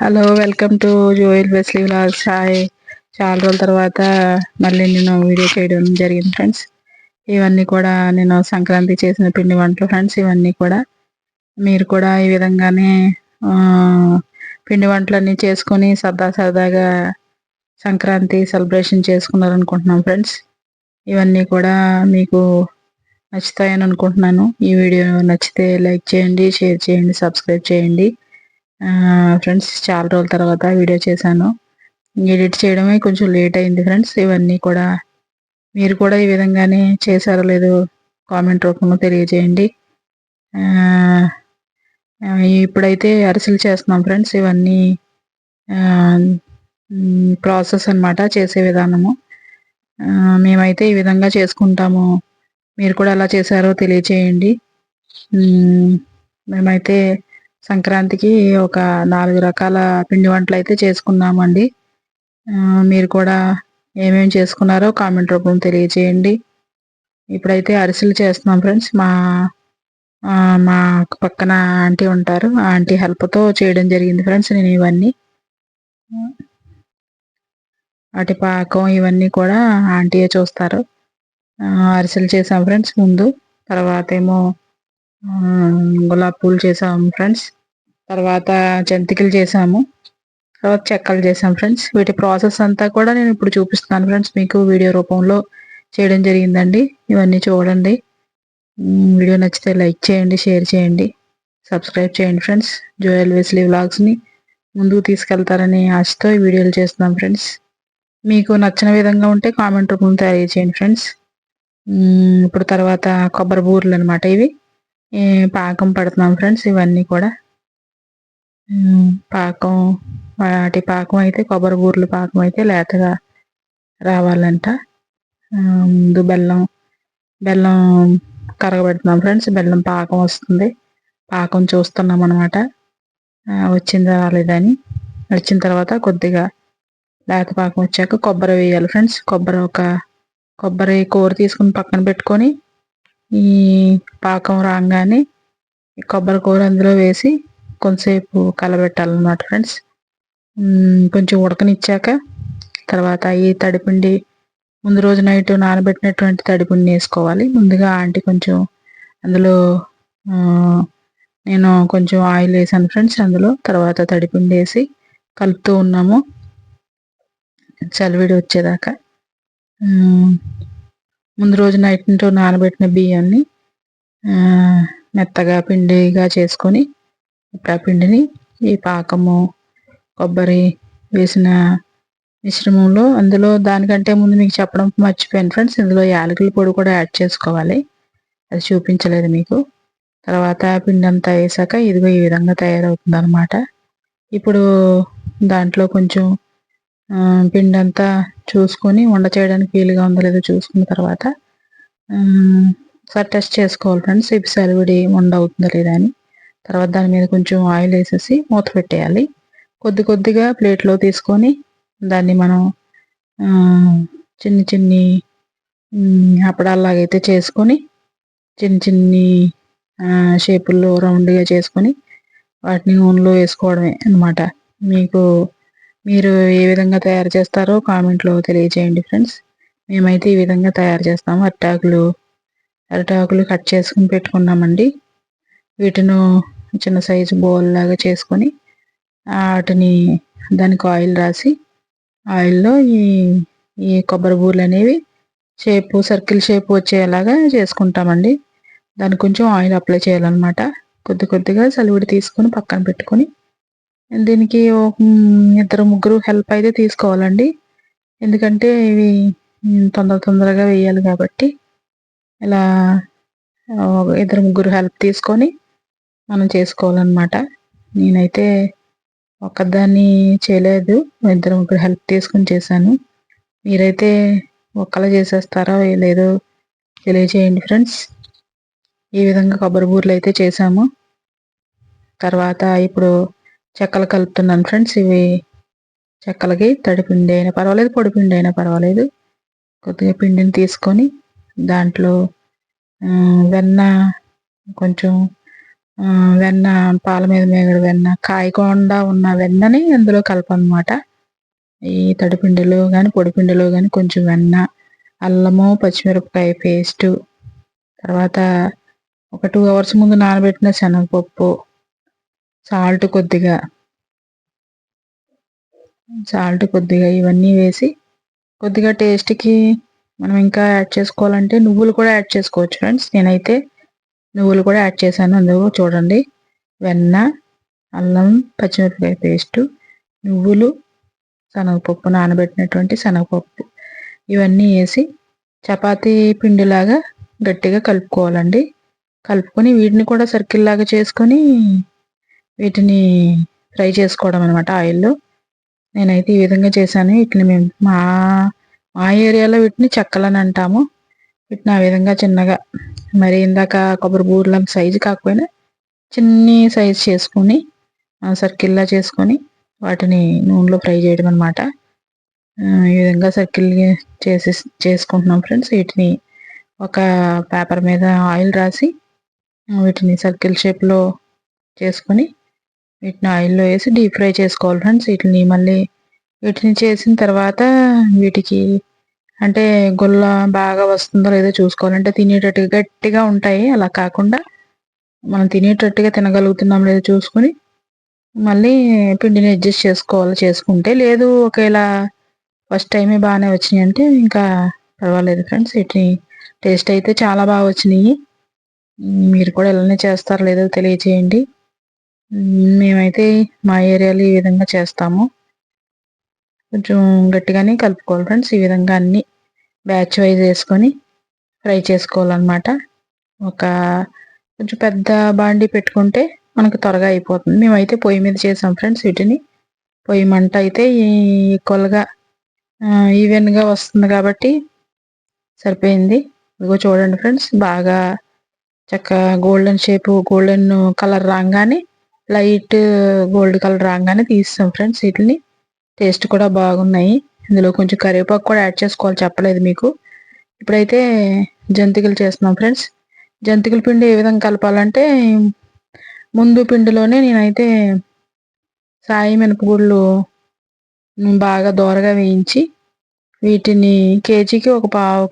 Hello welcome to Joel Besly vlogs hi చాలా రోజుల తర్వాత మళ్ళీ నేను వీడియో చేయడం జరిగింది ఫ్రెండ్స్ ఇవన్నీ కూడా నేను సంక్రాంతి చేసిన పిండి వంటలు ఫ్రెండ్స్ ఇవన్నీ కూడా మీరు కూడా ఈ విధంగానే పిండి వంటలన్నీ చేసుకొని సరదా సరదాగా సంక్రాంతి సెలబ్రేషన్ చేసుకున్నారనుకుంటున్నాం ఫ్రెండ్స్ ఇవన్నీ కూడా మీకు నచ్చుతాయని అనుకుంటున్నాను. ఈ వీడియో నచ్చితే లైక్ చేయండి షేర్ చేయండి సబ్స్క్రైబ్ చేయండి. ఫ్రెండ్స్ చాలా రోజుల తర్వాత వీడియో చేశాను. ఎడిట్ చేయడమే కొంచెం లేట్ అయింది ఫ్రెండ్స్ ఇవన్నీ కూడా. మీరు కూడా ఈ విధంగానే చేశారో లేదో కామెంట్ రూపంలో తెలియజేయండి. ఇప్పుడైతే అరిసెలు చేస్తున్నాం ఫ్రెండ్స్ ఇవన్నీ ప్రాసెస్ అనమాట చేసే విధానము. మేమైతే ఈ విధంగా చేసుకుంటాము. మీరు కూడా ఎలా చేశారో తెలియచేయండి మేమైతే సంక్రాంతికి ఒక నాలుగు రకాల పిండి వంటలు అయితే చేసుకున్నామండి. మీరు కూడా ఏమేమి చేసుకున్నారో కామెంట్ రూపం తెలియజేయండి. ఇప్పుడైతే అరిసెలు చేస్తున్నాం ఫ్రెండ్స్. మా మా పక్కన ఆంటీ ఉంటారు. ఆ ఆంటీ హెల్ప్తో చేయడం జరిగింది ఫ్రెండ్స్ నేను ఇవన్నీ. అటు పాకం ఇవన్నీ కూడా ఆంటీయే చూస్తారు. అరిసెలు చేసాం ఫ్రెండ్స్ ముందు. తర్వాత ఏమో గులాబ్ పూలు చేసాము ఫ్రెండ్స్. తర్వాత జంతికలు చేసాము. తర్వాత చెక్కలు చేసాం ఫ్రెండ్స్. వీటి ప్రాసెస్ అంతా కూడా నేను ఇప్పుడు చూపిస్తున్నాను ఫ్రెండ్స్. మీకు వీడియో రూపంలో చేయడం జరిగిందండి. ఇవన్నీ చూడండి. వీడియో నచ్చితే లైక్ చేయండి షేర్ చేయండి సబ్స్క్రైబ్ చేయండి ఫ్రెండ్స్. జోయల్ వెస్లీ వ్లాగ్స్ని ముందుకు తీసుకెళ్తారని ఆశతో ఈ వీడియోలు చేస్తున్నాం ఫ్రెండ్స్. మీకు నచ్చిన విధంగా ఉంటే కామెంట్ రూపంలో తయారు చేయండి ఫ్రెండ్స్ ఇప్పుడు తర్వాత కొబ్బరి బూరెలు అనమాట ఇవి. పాకం పడుతున్నాం ఫ్రెండ్స్ ఇవన్నీ కూడా. పాకం వాటి పాకం అయితే కొబ్బరి బూరెలు పాకం అయితే లేతగా రావాలంట. ముందు బెల్లం బెల్లం కరగబెడుతున్నాం ఫ్రెండ్స్ బెల్లం పాకం వస్తుంది. పాకం చూస్తున్నాం అనమాట వచ్చిందా రాలేదని వచ్చిన తర్వాత కొద్దిగా లేత పాకం వచ్చాక కొబ్బరి వేయాలి ఫ్రెండ్స్. కొబ్బరి ఒక కొబ్బరి కూర తీసుకుని పక్కన పెట్టుకొని ఈ పాకం రాగానే కొబ్బరి కూర అందులో వేసి కొంతసేపు కలబెట్టాలన్నమాట ఫ్రెండ్స్. కొంచెం ఉడకనిచ్చాక తర్వాత ఈ తడిపిండి ముందు రోజు నైట్ నానబెట్టినటువంటి తడిపిండి వేసుకోవాలి. ముందుగా ఆంటీ కొంచెం అందులో నేను కొంచెం ఆయిల్ వేసాను ఫ్రెండ్స్ అందులో. తర్వాత తడిపిండి వేసి కలుపుతూ ఉన్నాము. చలివిడి వచ్చేదాకా. ముందు రోజు నైట్ నానబెట్టిన బియ్యాన్ని మెత్తగా పిండిగా చేసుకొని ఇప్పుడు ఆ పిండిని ఈ పాకము కొబ్బరి వేసిన మిశ్రమంలో అందులో దానికంటే ముందు మీకు చెప్పడం మర్చిపోయాను ఫ్రెండ్స్ ఇందులో యాలకుల పొడి కూడా యాడ్ చేసుకోవాలి. అది చూపించలేదు మీకు. తర్వాత పిండి అంతా వేసాక ఇదిగో ఈ విధంగా తయారవుతుంది అనమాట ఇప్పుడు దాంట్లో కొంచెం పిండి అంతా చూసుకొని వండ చేయడానికి వీలుగా ఉందో లేదో చూసుకున్న తర్వాత ఒకసారి టెస్ట్ చేసుకోవాలి ఫ్రెండ్స్ ఇవి సెలవిడి వండ అవుతుందో లేదా అని. తర్వాత దాని మీద కొంచెం ఆయిల్ వేసేసి మూత పెట్టేయాలి. కొద్ది కొద్దిగా ప్లేట్లో తీసుకొని దాన్ని మనం చిన్ని చిన్ని అప్పడాలాగైతే చేసుకొని చిన్న చిన్ని షేపుల్లో రౌండ్గా చేసుకొని వాటిని నూనెలో వేసుకోవడమే అనమాట మీకు మీరు ఏ విధంగా తయారు చేస్తారో కామెంట్లో తెలియజేయండి ఫ్రెండ్స్ మేమైతే ఈ విధంగా తయారు చేస్తాము. అరిటాకులు అరిటాకులు కట్ చేసుకుని పెట్టుకున్నామండి. వీటిను చిన్న సైజు బౌల్ లాగా చేసుకొని వాటిని దానికి ఆయిల్ రాసి ఆయిల్లో ఈ ఈ కొబ్బరి బూరలు అనేవి షేపు సర్కిల్ షేప్ వచ్చేలాగా చేసుకుంటామండి. దానికి కొంచెం ఆయిల్ అప్లై చేయాలన్నమాట. కొద్ది కొద్దిగా చలివిడి తీసుకొని పక్కన పెట్టుకొని దీనికి ఇద్దరు ముగ్గురు హెల్ప్ అయితే తీసుకోవాలండి. ఎందుకంటే ఇవి తొందర తొందరగా వేయాలి కాబట్టి ఇలా ఇద్దరు ముగ్గురు హెల్ప్ తీసుకొని మనం చేసుకోవాలన్నమాట. నేనైతే ఒక్కదాన్ని చేయలేదు ఇద్దరు ముగ్గురు హెల్ప్ తీసుకొని చేశాను. మీరైతే ఒక్కలా చేసేస్తారో లేదో తెలియజేయండి ఫ్రెండ్స్ ఈ విధంగా కొబ్బరి బూరెలు అయితే చేసాము తర్వాత ఇప్పుడు చెక్కలు కలుపుతున్నాను ఫ్రెండ్స్ ఇవి చెక్కలకి తడి పిండి అయినా పర్వాలేదు పొడి పిండి అయినా పర్వాలేదు. కొద్దిగా పిండిని తీసుకొని దాంట్లో వెన్న కొంచెం వెన్న పాల మీద మేగడ వెన్న కాయకుండా ఉన్న వెన్నని అందులో కలపనమాట. ఈ తడిపిండిలో కానీ పొడిపిండిలో కానీ కొంచెం వెన్న అల్లము పచ్చిమిరపకాయ పేస్టు తర్వాత ఒక టూ అవర్స్ ముందు నానబెట్టిన శనగపప్పు సాల్ట్ కొద్దిగా. సాల్ట్ కొద్దిగా ఇవన్నీ వేసి కొద్దిగా టేస్ట్కి మనం ఇంకా యాడ్ చేసుకోవాలంటే నువ్వులు కూడా యాడ్ చేసుకోవచ్చు ఫ్రెండ్స్. నేనైతే నువ్వులు కూడా యాడ్ చేశాను. అందులో చూడండి. వెన్న అల్లం పచ్చిమిరపకాయ పేస్టు నువ్వులు శనగపప్పు నానబెట్టినటువంటి శనగపప్పు. ఇవన్నీ వేసి చపాతీ పిండిలాగా గట్టిగా కలుపుకోవాలండి. కలుపుకొని వీటిని కూడా సర్కిల్ లాగా చేసుకొని వీటిని ఫ్రై చేసుకోవడం అనమాట ఆయిల్లో నేనైతే ఈ విధంగా చేశాను. వీటిని మేము మా మా ఏరియాలో వీటిని చెక్కలని అంటాము. వీటిని ఆ విధంగా చిన్నగా మరి ఇందాక కొబ్బరి బూర్లం సైజు కాకపోయినా చిన్ని సైజు చేసుకొని సర్కిల్లా చేసుకొని వాటిని నూనెలో ఫ్రై చేయడం అనమాట ఈ విధంగా సర్కిల్ చేసి చేసుకుంటున్నాం ఫ్రెండ్స్ వీటిని ఒక పేపర్ మీద ఆయిల్ రాసి వీటిని సర్కిల్ షేప్లో చేసుకొని వీటిని ఆయిల్లో వేసి డీప్ ఫ్రై చేసుకోవాలి ఫ్రెండ్స్. వీటిని మళ్ళీ వీటిని చేసిన తర్వాత వీటికి అంటే గుల్ల బాగా వస్తుందో లేదో చూసుకోవాలంటే తినేటట్టుగా గట్టిగా ఉంటాయి. అలా కాకుండా మనం తినేటట్టుగా తినగలుగుతున్నాం లేదో చూసుకొని మళ్ళీ పిండిని అడ్జస్ట్ చేసుకోవాలి చేసుకుంటే. లేదు ఒకేలా ఫస్ట్ టైమే బాగానే వచ్చినాయి అంటే ఇంకా పర్వాలేదు ఫ్రెండ్స్. వీటిని టేస్ట్ అయితే చాలా బాగా వచ్చినాయి. మీరు కూడా ఇలానే చేస్తారో లేదో తెలియచేయండి. మేమైతే మా ఏరియాలో ఈ విధంగా చేస్తాము. కొంచెం గట్టిగానే కలుపుకోవాలి ఫ్రెండ్స్. ఈ విధంగా అన్ని బ్యాచ్ వైజ్ వేసుకొని ఫ్రై చేసుకోవాలన్నమాట. ఒక కొంచెం పెద్ద బాండి పెట్టుకుంటే మనకు త్వరగా అయిపోతుంది. మేమైతే పొయ్యి మీద చేసాం ఫ్రెండ్స్ వీటిని. పొయ్యి మంట అయితే ఈక్వల్గా ఈవెన్గా వస్తుంది కాబట్టి సరిపోయింది. ఇదిగో చూడండి ఫ్రెండ్స్ బాగా చక్క గోల్డెన్ షేప్ గోల్డెన్ కలర్ రాగానే లైట్ గోల్డ్ కలర్ రాగానే తీస్తాం ఫ్రెండ్స్. వీటిని టేస్ట్ కూడా బాగున్నాయి. ఇందులో కొంచెం కరివేపాకు కూడా యాడ్ చేసుకోవాలి చెప్పలేదు మీకు. ఇప్పుడైతే జంతికలు చేస్తున్నాం ఫ్రెండ్స్. జంతికల పిండి ఏ విధంగా కలపాలంటే ముందు పిండిలోనే నేనైతే సాయి మినపగుళ్ళు బాగా దోరగా వేయించి వీటిని కేజీకి ఒక పావు